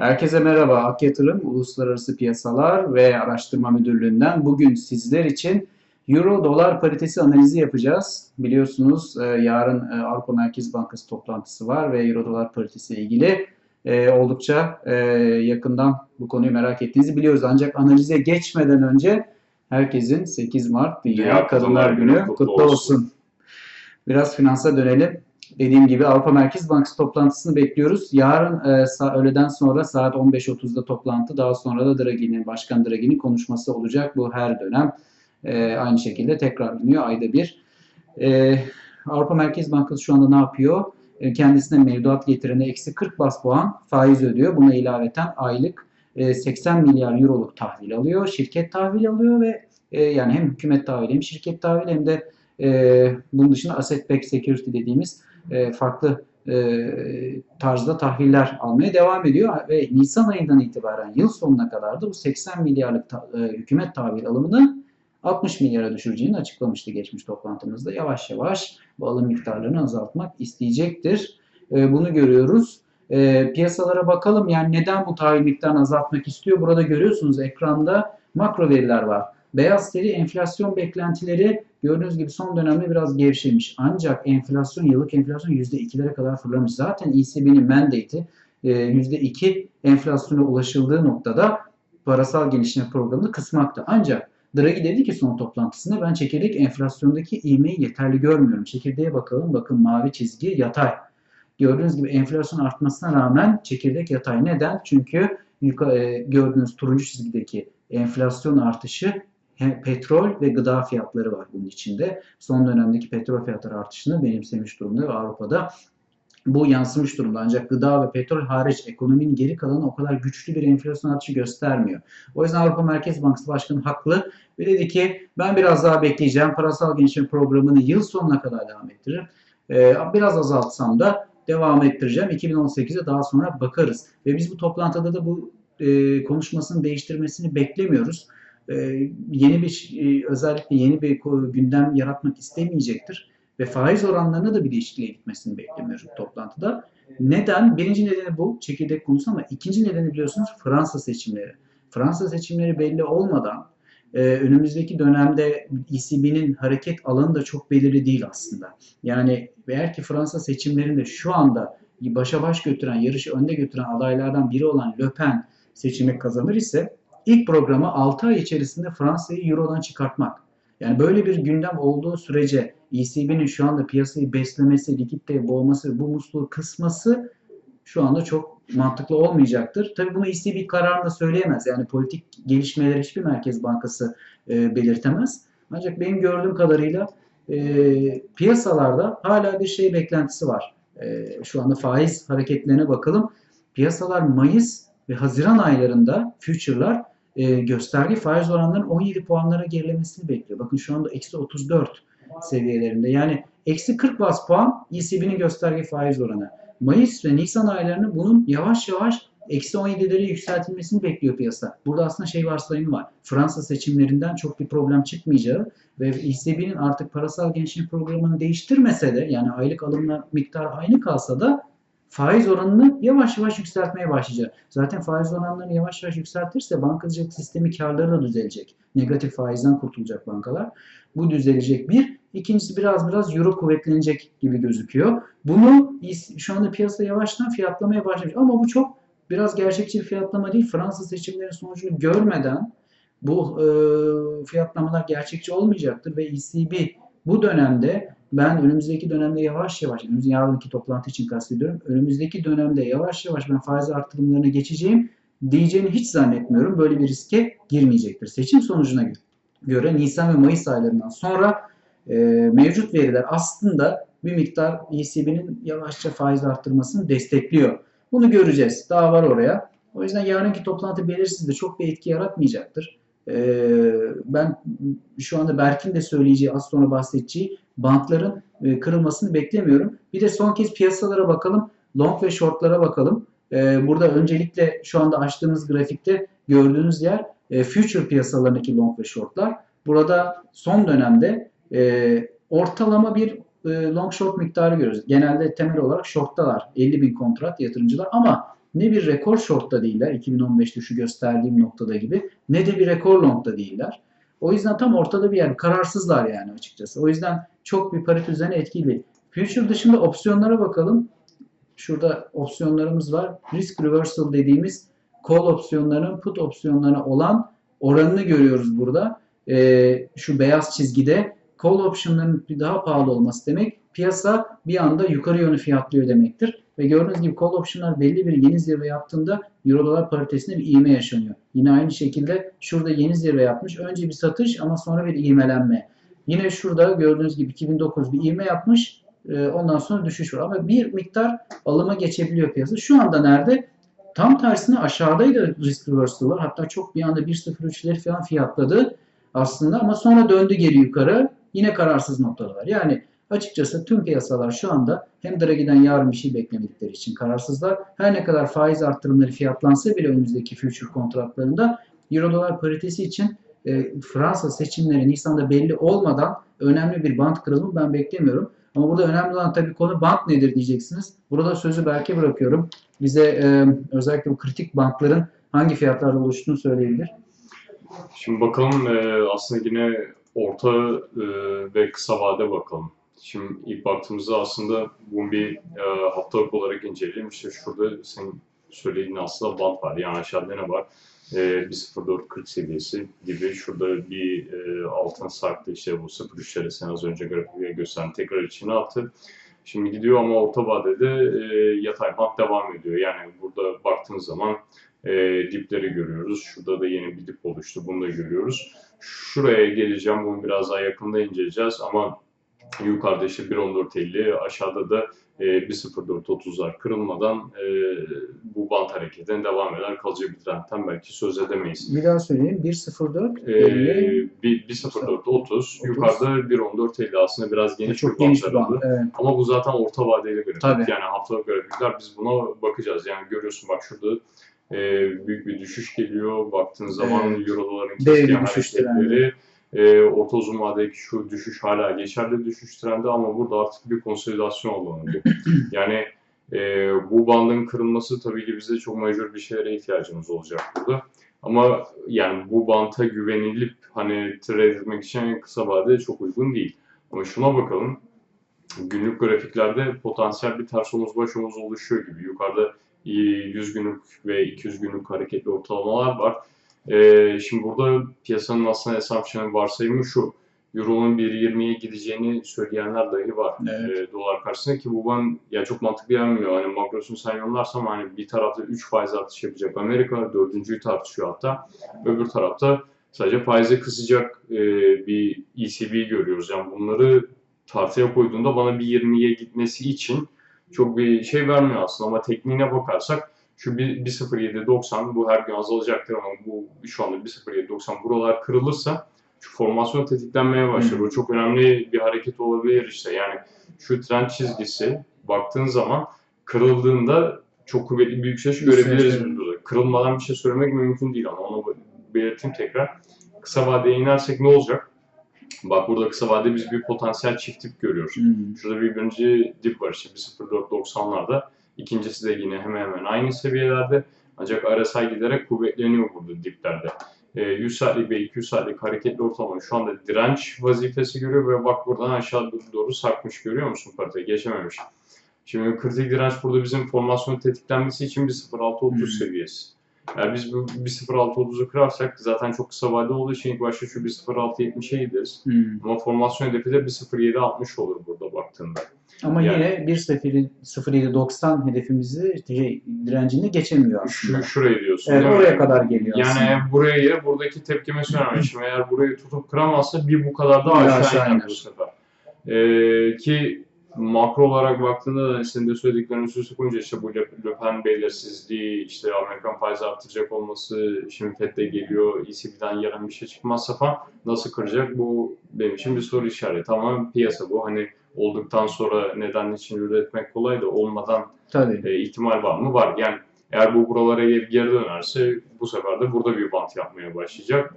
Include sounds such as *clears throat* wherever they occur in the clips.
Herkese merhaba. Ak Yatırım Uluslararası Piyasalar ve Araştırma Müdürlüğü'nden bugün sizler için Euro dolar paritesi analizi yapacağız. Biliyorsunuz e, yarın e, Avrupa Merkez Bankası toplantısı var ve Euro dolar paritesi ile ilgili e, oldukça yakından bu konuyu merak ettiğinizi biliyoruz. Ancak analize geçmeden önce herkesin 8 Mart Dünya, Dünya Kadınlar Günü kutlu, kutlu olsun. olsun. Biraz finansa dönelim. Dediğim gibi Avrupa Merkez Bankası toplantısını bekliyoruz. Yarın e, öğleden sonra saat 15.30'da toplantı. Daha sonra da Draghi'nin, Başkan Draghi'nin konuşması olacak. Bu her dönem e, aynı şekilde tekrarlanıyor ayda bir. E, Avrupa Merkez Bankası şu anda ne yapıyor? E, kendisine mevduat getirene eksi 40 bas puan faiz ödüyor. Buna ilaveten aylık e, 80 milyar euroluk tahvil alıyor. Şirket tahvil alıyor ve e, yani hem hükümet tahvili hem şirket tahvili hem de e, bunun dışında asset backed security dediğimiz e, farklı e, tarzda tahviller almaya devam ediyor ve Nisan ayından itibaren yıl sonuna kadar da bu 80 milyarlık e, hükümet tahvil alımını 60 milyara düşüreceğini açıklamıştı geçmiş toplantımızda. Yavaş yavaş bu alım miktarlarını azaltmak isteyecektir. Bunu görüyoruz. Piyasalara bakalım yani neden bu tahvil miktarını azaltmak istiyor? Burada görüyorsunuz ekranda makro veriler var. Beyaz seri enflasyon beklentileri gördüğünüz gibi son dönemde biraz gevşemiş. Ancak enflasyon, yıllık enflasyon %2'lere kadar fırlamış. Zaten ECB'nin mandate'i %2 enflasyona ulaşıldığı noktada parasal gelişme programını kısmaktı. Ancak Draghi dedi ki son toplantısında ben çekirdek enflasyondaki ivmeyi yeterli görmüyorum. Çekirdeğe bakalım. Bakın mavi çizgi yatay. Gördüğünüz gibi enflasyon artmasına rağmen çekirdek yatay. Neden? Çünkü e, gördüğünüz turuncu çizgideki enflasyon artışı petrol ve gıda fiyatları var bunun içinde. Son dönemdeki petrol fiyatları artışını benimsemiş durumda ve Avrupa'da bu yansımış durumda. Ancak gıda ve petrol hariç ekonominin geri kalanı o kadar güçlü bir enflasyon artışı göstermiyor. O yüzden Avrupa Merkez Bankası Başkanı haklı ve dedi ki ben biraz daha bekleyeceğim. Parasal genişleme programını yıl sonuna kadar devam ettiririm. Ee, biraz azaltsam da devam ettireceğim. 2018'e daha sonra bakarız. Ve biz bu toplantıda da bu e, konuşmasını değiştirmesini beklemiyoruz. E, yeni bir e, özellikle yeni bir gündem yaratmak istemeyecektir ve faiz oranlarına da bir değişikliğe gitmesini beklemiyoruz bu toplantıda. Neden? Birinci nedeni bu çekirdek konusu ama ikinci nedeni biliyorsunuz Fransa seçimleri. Fransa seçimleri belli olmadan e, önümüzdeki dönemde ECB'nin hareket alanı da çok belirli değil aslında. Yani eğer ki Fransa seçimlerinde şu anda başa baş götüren, yarışı önde götüren adaylardan biri olan Le Pen seçimi kazanır ise ilk programı 6 ay içerisinde Fransa'yı Euro'dan çıkartmak. Yani böyle bir gündem olduğu sürece ECB'nin şu anda piyasayı beslemesi, likitte boğması, bu musluğu kısması şu anda çok mantıklı olmayacaktır. Tabii bunu ECB kararında söyleyemez. Yani politik gelişmeleri hiçbir merkez bankası e, belirtemez. Ancak benim gördüğüm kadarıyla e, piyasalarda hala bir şey beklentisi var. E, şu anda faiz hareketlerine bakalım. Piyasalar Mayıs ve Haziran aylarında future'lar e, gösterge faiz oranlarının 17 puanlara gerilemesini bekliyor. Bakın şu anda eksi 34 seviyelerinde. Yani eksi 40 bas puan ECB'nin gösterge faiz oranı. Mayıs ve Nisan aylarını bunun yavaş yavaş eksi 17'lere yükseltilmesini bekliyor piyasa. Burada aslında şey varsayımı var. Fransa seçimlerinden çok bir problem çıkmayacağı ve ECB'nin artık parasal gençlik programını değiştirmese de yani aylık alımlar miktarı aynı kalsa da faiz oranını yavaş yavaş yükseltmeye başlayacak. Zaten faiz oranlarını yavaş yavaş yükseltirse bankacılık sistemi karları da düzelecek. Negatif faizden kurtulacak bankalar. Bu düzelecek bir. İkincisi biraz biraz euro kuvvetlenecek gibi gözüküyor. Bunu şu anda piyasa yavaştan fiyatlamaya başlamış. Ama bu çok biraz gerçekçi bir fiyatlama değil. Fransa seçimlerinin sonucunu görmeden bu e, fiyatlamalar gerçekçi olmayacaktır ve ECB bu dönemde ben önümüzdeki dönemde yavaş yavaş, önümüzdeki yarınki toplantı için kastediyorum. Önümüzdeki dönemde yavaş yavaş ben faiz artırımlarına geçeceğim diyeceğini hiç zannetmiyorum. Böyle bir riske girmeyecektir. Seçim sonucuna göre Nisan ve Mayıs aylarından sonra e, mevcut veriler aslında bir miktar ECB'nin yavaşça faiz arttırmasını destekliyor. Bunu göreceğiz. Daha var oraya. O yüzden yarınki toplantı belirsiz de çok bir etki yaratmayacaktır. Ee, ben şu anda Berk'in de söyleyeceği az sonra bahsedeceği bantların e, kırılmasını beklemiyorum. Bir de son kez piyasalara bakalım. Long ve shortlara bakalım. Ee, burada öncelikle şu anda açtığımız grafikte gördüğünüz yer e, future piyasalarındaki long ve shortlar. Burada son dönemde e, ortalama bir long short miktarı görüyoruz. Genelde temel olarak shorttalar. 50 bin kontrat yatırımcılar ama ne bir rekor short'ta değiller 2015'te şu gösterdiğim noktada gibi ne de bir rekor long'da değiller. O yüzden tam ortada bir yer. Kararsızlar yani açıkçası. O yüzden çok bir parite üzerine etkili. Future dışında opsiyonlara bakalım. Şurada opsiyonlarımız var. Risk reversal dediğimiz call opsiyonlarının put opsiyonlarına olan oranını görüyoruz burada. Ee, şu beyaz çizgide call optionların daha pahalı olması demek piyasa bir anda yukarı yönlü fiyatlıyor demektir. Ve gördüğünüz gibi call optionlar belli bir yeni zirve yaptığında euro dolar paritesinde bir ivme yaşanıyor. Yine aynı şekilde şurada yeni zirve yapmış. Önce bir satış ama sonra bir ivmelenme. Yine şurada gördüğünüz gibi 2009 bir ivme yapmış. Ee, Ondan sonra düşüş var. Ama bir miktar alıma geçebiliyor piyasa. Şu anda nerede? Tam tersine aşağıdaydı risk reversal'lar. Hatta çok bir anda 1.03'leri falan fiyatladı aslında ama sonra döndü geri yukarı. Yine kararsız noktalar. Yani açıkçası tüm piyasalar şu anda hem Draghi'den yarın bir şey beklemedikleri için kararsızlar. Her ne kadar faiz arttırımları fiyatlansa bile önümüzdeki future kontratlarında Euro dolar paritesi için e, Fransa seçimleri Nisan'da belli olmadan önemli bir bant kırılımı ben beklemiyorum. Ama burada önemli olan tabii konu bant nedir diyeceksiniz. Burada sözü Berk'e bırakıyorum. Bize e, özellikle bu kritik bantların hangi fiyatlarda oluştuğunu söyleyebilir. Şimdi bakalım e, aslında yine orta e, ve kısa vade bakalım. Şimdi ilk baktığımızda aslında bunu bir e, haftalık olarak inceleyelim. İşte şurada senin söylediğin aslında bant var. Yani aşağıda ne var? E, 1.0440 seviyesi gibi. Şurada bir e, altın sarktı. İşte bu 0.3'leri sen az önce grafikte gösteren tekrar içine attı. Şimdi gidiyor ama orta vadede e, yatay bant devam ediyor. Yani burada baktığınız zaman e, dipleri görüyoruz. Şurada da yeni bir dip oluştu. Bunu da görüyoruz. Şuraya geleceğim. Bunu biraz daha yakında inceleyeceğiz ama yukarıda işte 1.14.50 aşağıda da e, 1.04.30'lar kırılmadan e, bu bant hareketine devam eden kalıcı bir trendten belki söz edemeyiz. Bir daha söyleyeyim. 1.04 E, 50 bir- 1.04.30 yukarıda 1.14.50 aslında biraz geniş çok bir geniş bant aralığı. Evet. Ama bu zaten orta vadeli grafik. Tabii. Yani haftalık grafikler biz buna bakacağız. Yani görüyorsun bak şurada e, büyük bir düşüş geliyor. Baktığın zaman Evet. euro doların keskin hareketleri. E, orta uzun vadedeki şu düşüş hala geçerli düşüş trendi ama burada artık bir konsolidasyon alanı *clears throat* yani e, bu bandın kırılması tabii ki bize çok majör bir şeylere ihtiyacımız olacak burada. Ama yani bu banta güvenilip hani trade etmek için kısa vadede çok uygun değil. Ama şuna bakalım günlük grafiklerde potansiyel bir ters omuz baş omuz oluşuyor gibi. Yukarıda 100 günlük ve 200 günlük hareketli ortalamalar var. Ee, şimdi burada piyasanın aslında assumption'ı varsayımı şu. Euro'nun 1.20'ye gideceğini söyleyenler dahi var. Evet. Ee, dolar karşısında ki bu bana ya çok mantıklı gelmiyor. Hani makrosunu sen yorumlarsam hani bir tarafta 3 faiz artış yapacak Amerika, dördüncüyü tartışıyor hatta. Öbür tarafta sadece faizi kısacak e, bir ECB görüyoruz. Yani bunları tartıya koyduğunda bana bir 20'ye gitmesi için çok bir şey vermiyor aslında ama tekniğine bakarsak şu bir- 1.07.90 bu her gün azalacaktır ama bu şu anda 1.07.90 buralar kırılırsa şu formasyon tetiklenmeye başlar. Hı. O çok önemli bir hareket olabilir işte. Yani şu trend çizgisi baktığın zaman kırıldığında çok kuvvetli bir yükseliş görebiliriz biz burada. Kırılmadan bir şey söylemek mümkün değil ama onu belirteyim tekrar. Kısa vadeye inersek ne olacak? Bak burada kısa vadede biz bir potansiyel çift dip görüyoruz. Hmm. Şurada bir birinci dip var işte 1.04.90'larda. İkincisi de yine hemen hemen aynı seviyelerde. Ancak RSI giderek kuvvetleniyor burada diplerde. E, 100 saatlik ve 200 saatlik hareketli ortalama şu anda direnç vazifesi görüyor ve bak buradan aşağı doğru sarkmış görüyor musun paritayı? Geçememiş. Şimdi kritik direnç burada bizim formasyon tetiklenmesi için 1.06.30 Hmm. seviyesi. Eğer biz bu 1.06.30'u kırarsak zaten çok kısa vade olduğu için ilk başta şu 1.06.70'e gideriz. Hmm. Ama formasyon hedefi de 1.07.60 olur burada baktığında. Ama Yani- yine 1.07.90 hedefimizi şey, direncini geçemiyor aslında. Şu, şurayı diyorsun Evet, değil mi? oraya kadar geliyor Yani aslında. burayı, buradaki tepkimesi önemli. Şimdi eğer burayı tutup kıramazsa bir bu kadar da aşağı, aşağı iner. bu sefer. Ee, ki makro olarak baktığında da senin de söylediklerini üst üste koyunca işte bu Le, Pen belirsizliği, işte Amerikan faizi arttıracak olması, şimdi FED de geliyor, ECB'den yarın bir şey çıkmazsa falan nasıl kıracak bu benim için bir soru işareti. Tamamen piyasa bu. Hani olduktan sonra neden için üretmek kolay da olmadan Tabii. e, ihtimal var mı? Var. Yani eğer bu buralara geri, geri dönerse bu sefer de burada bir bant yapmaya başlayacak.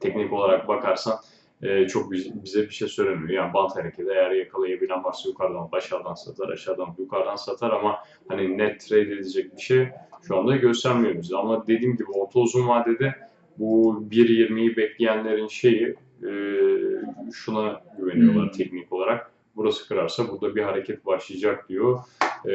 Teknik olarak bakarsan e, çok biz- bize bir şey söylemiyor. Yani bant hareketi eğer yakalayabilen varsa yukarıdan aşağıdan satar, aşağıdan yukarıdan satar ama hani net trade edecek bir şey şu anda göstermiyor bize. Ama dediğim gibi orta uzun vadede bu 1.20'yi bekleyenlerin şeyi e, şuna güveniyorlar Hmm. teknik olarak. Burası kırarsa burada bir hareket başlayacak diyor. E,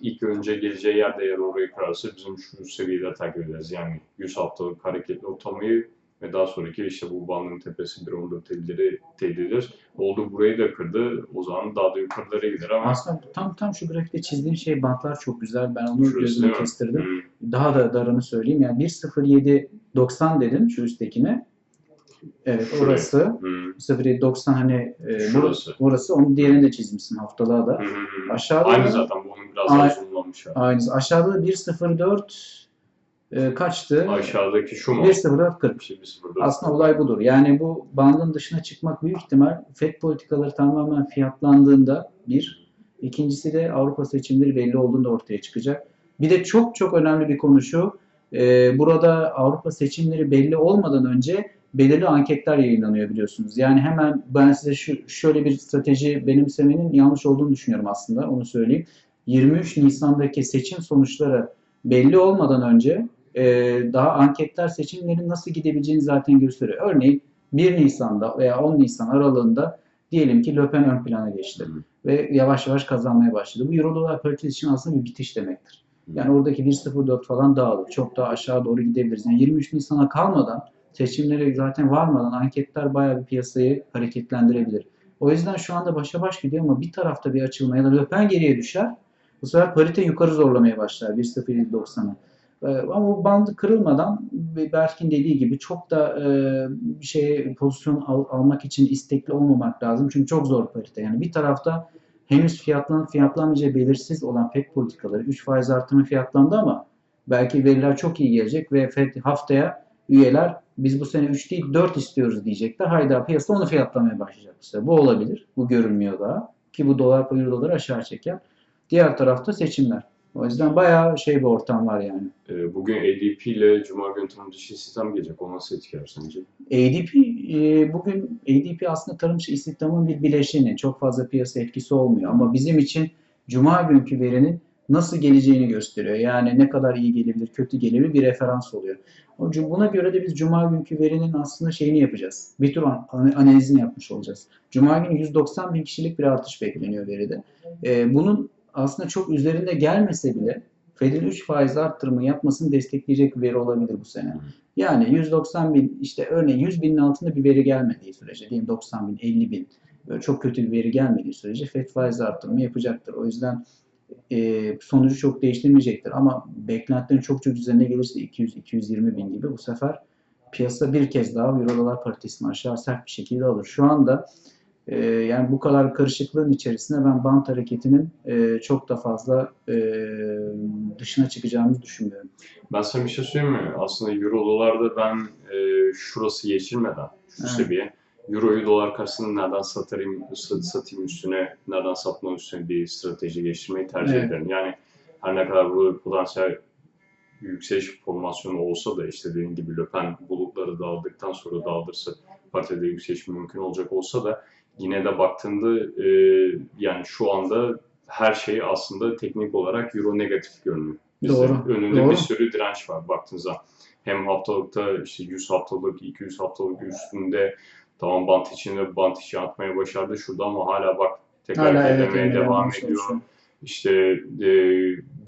ilk önce geleceği yerde eğer orayı kırarsa bizim şu seviyede takip ederiz. Yani 100 haftalık hareketli ortamayı ve daha sonraki işte bu bandın tepesi 1.14'leri tehdit eder. Oldu burayı da kırdı. O zaman daha da yukarılara gider ama Aslında tam tam şu grafikte çizdiğin şey bantlar çok güzel. Ben onu Şurası gözüme kestirdim. Hmm, Daha da darını söyleyeyim. Yani 1.07.90 dedim şu üsttekine. Evet Şuraya. orası. hmm, 0.7.90 hani e, Şurası. Orası. Onun diğerini de çizmişsin haftalığa da. hmm. Aşağıda Aynı da- zaten bunun biraz daha zoomlanmış. Aynısı. Aşağıda da 1.04 e, kaçtı? Aşağıdaki şu mu? 1.04.40. Bir şey, bir sıfır dört. Aslında olay budur. Yani bu bandın dışına çıkmak büyük ihtimal FED politikaları tamamen fiyatlandığında bir. İkincisi de Avrupa seçimleri belli olduğunda ortaya çıkacak. Bir de çok çok önemli bir konu şu. e, burada Avrupa seçimleri belli olmadan önce belirli anketler yayınlanıyor biliyorsunuz. Yani hemen ben size şu şöyle bir strateji benimsemenin yanlış olduğunu düşünüyorum aslında. Onu söyleyeyim. 23 Nisan'daki seçim sonuçları belli olmadan önce e, daha anketler seçimlerin nasıl gidebileceğini zaten gösteriyor. Örneğin 1 Nisan'da veya 10 Nisan aralığında diyelim ki Le Pen ön plana geçti Hı. ve yavaş yavaş kazanmaya başladı. Bu Euro dolar paritesi için aslında bir bitiş demektir. Yani oradaki 1.04 falan dağılır. Çok daha aşağı doğru gidebiliriz. Yani 23 Nisan'a kalmadan seçimlere zaten varmadan anketler bayağı bir piyasayı hareketlendirebilir. O yüzden şu anda başa baş gidiyor ama bir tarafta bir açılma ya da Le Pen geriye düşer. Bu sefer parite yukarı zorlamaya başlar 1.07.90'a. Ee, Ama o bandı kırılmadan Berk'in dediği gibi çok da e, bir şeye pozisyon al- almak için istekli olmamak lazım. Çünkü çok zor parite. Yani bir tarafta henüz fiyatlan fiyatlanmayacağı belirsiz olan FED politikaları 3 faiz artırımı fiyatlandı ama belki veriler çok iyi gelecek ve FED haftaya üyeler biz bu sene 3 değil 4 istiyoruz diyecekler. Hayda piyasa onu fiyatlamaya başlayacak bu. Bu olabilir. Bu görünmüyor daha. Ki bu dolar euro doları aşağı çeker. Diğer tarafta seçimler. O yüzden bayağı şey bir ortam var yani. Ee, Bugün ADP ile Cuma günü tanım dışı sistem gelecek. O nasıl etkiler sence? ADP e, bugün ADP aslında tarım dışı istihdamın bir bileşeni. Çok fazla piyasa etkisi olmuyor ama bizim için Cuma günkü verinin nasıl geleceğini gösteriyor. Yani ne kadar iyi gelebilir, kötü gelebilir bir referans oluyor. Buna göre de biz Cuma günkü verinin aslında şeyini yapacağız. Bir tür an- an- analizini yapmış olacağız. Cuma günü 190 bin kişilik bir artış bekleniyor veride. E, bunun aslında çok üzerinde gelmese bile Fed'in 3 faiz arttırımı yapmasını destekleyecek bir veri olabilir bu sene. Yani 190 bin işte örneğin 100 binin altında bir veri gelmediği sürece diyeyim 90 bin 50 bin böyle çok kötü bir veri gelmediği sürece FED faiz artırımı yapacaktır. O yüzden e, sonucu çok değiştirmeyecektir. Ama beklentilerin çok çok üzerine gelirse 200-220 bin gibi bu sefer piyasa bir kez daha Euro dolar paritesini aşağı sert bir şekilde alır. Şu anda e, yani bu kadar karışıklığın içerisinde ben bant hareketinin e, çok da fazla e, dışına çıkacağımızı düşünmüyorum. Ben sana bir şey söyleyeyim mi? Aslında Euro dolarda ben e, şurası geçilmeden, şu Evet. seviye, Euro'yu dolar karşısında nereden satayım, sat- satayım üstüne, nereden satmam üstüne bir strateji geliştirmeyi tercih Evet. ederim. Yani her ne kadar bu potansiyel yükseliş formasyonu olsa da işte dediğim gibi Le Pen bulutları dağıldıktan sonra dağılırsa partide yükseliş mümkün olacak olsa da yine de baktığında e, yani şu anda her şey aslında teknik olarak Euro negatif görünüyor. Bizde Doğru, önünde doğru. bir sürü direnç var baktığınızda. Hem haftalıkta işte 100 haftalık, 200 haftalık üstünde tamam bant içinde bant içi atmaya başardı şurada ama hala bak tekrar Hala evet, gerilemeye yine devam yanlış ediyor. olsun. İşte e,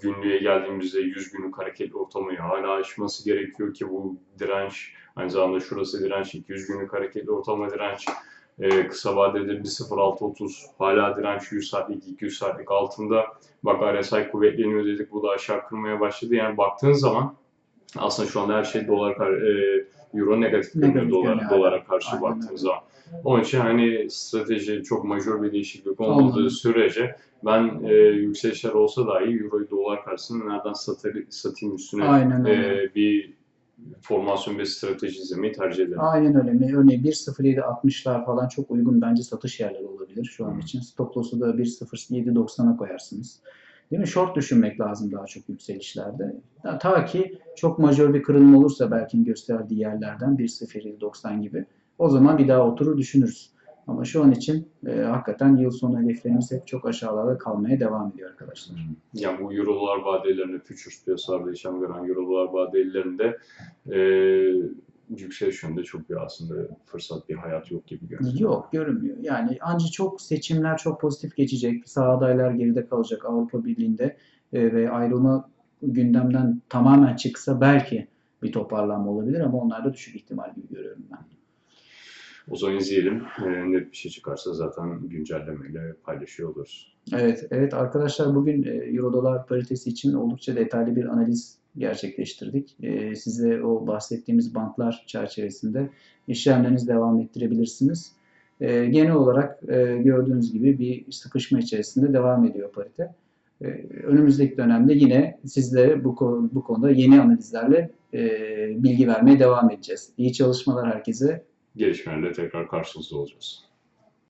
günlüğe geldiğimizde 100 günlük hareketli ortamayı hala aşması gerekiyor ki bu direnç aynı zamanda şurası direnç 200 günlük hareketli ortalama direnç e, kısa vadede 1.0630 hala direnç 100 saatlik 200 saatlik altında bak RSI kuvvetleniyor dedik bu da aşağı kırmaya başladı yani baktığın zaman aslında şu anda her şey dolar e, euro negatif görünüyor dolar, görünüyor, dolara karşı Aynen baktığınız öyle. zaman. Onun için hani strateji çok majör bir değişiklik Olmadı. olmadığı sürece ben e, yükselişler olsa dahi Euro'yu dolar karşısında nereden satar, satayım üstüne Aynen e, bir formasyon ve strateji izlemeyi tercih ederim. Aynen öyle. Örneğin 1.07.60'lar falan çok uygun bence satış yerleri olabilir şu an Hı. için. Stop loss'u da 1.07.90'a koyarsınız. Değil mi? Short düşünmek lazım daha çok yükselişlerde. Ta, ta ki çok majör bir kırılma olursa belki gösterdiği yerlerden 1.07.90 gibi. o zaman bir daha oturur düşünürüz. Ama şu an için e, hakikaten yıl sonu hedeflerimiz hep çok aşağılarda kalmaya devam ediyor arkadaşlar. Yani bu euro dolar vadelerinde, futures piyasalarda işlem gören euro dolar vadelerinde e, yükseliş yönünde çok bir aslında fırsat, bir hayat yok gibi görünüyor. Yok görünmüyor. Yani ancak çok seçimler çok pozitif geçecek. Sağ adaylar geride kalacak Avrupa Birliği'nde e, ve ayrılma gündemden tamamen çıksa belki bir toparlanma olabilir ama onlar da düşük ihtimal gibi görüyorum ben. O zaman izleyelim. E, net bir şey çıkarsa zaten güncellemeyle paylaşıyor oluruz. Evet, evet arkadaşlar bugün e, Euro dolar paritesi için oldukça detaylı bir analiz gerçekleştirdik. E, size o bahsettiğimiz bantlar çerçevesinde işlemlerinizi devam ettirebilirsiniz. E, genel olarak e, gördüğünüz gibi bir sıkışma içerisinde devam ediyor parite. E, önümüzdeki dönemde yine sizlere bu, konu, bu konuda yeni analizlerle e, bilgi vermeye devam edeceğiz. İyi çalışmalar herkese. Gelişmelerle tekrar karşınızda olacağız.